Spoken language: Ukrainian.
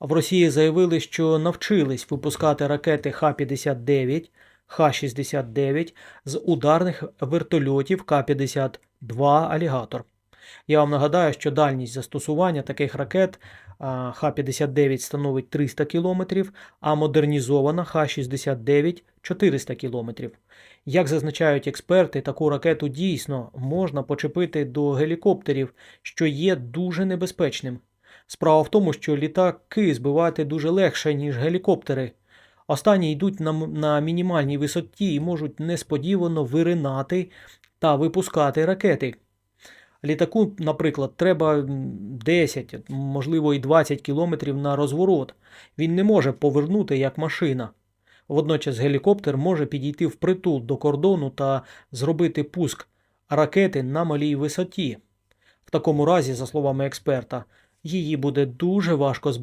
В Росії заявили, що навчились випускати ракети Х-59, Х-69 з ударних вертольотів К-52 Алігатор. Я вам нагадаю, що дальність застосування таких ракет Х-59 становить 300 км, а модернізована Х-69 400 км. Як зазначають експерти, таку ракету дійсно можна почепити до гелікоптерів, що є дуже небезпечним. Справа в тому, що літаки збивати дуже легше, ніж гелікоптери. Останні йдуть на, на мінімальній висоті і можуть несподівано виринати та випускати ракети. Літаку, наприклад, треба 10, можливо, і 20 кілометрів на розворот. Він не може повернути як машина. Водночас гелікоптер може підійти впритул до кордону та зробити пуск ракети на малій висоті. В такому разі, за словами експерта, її буде дуже важко збити.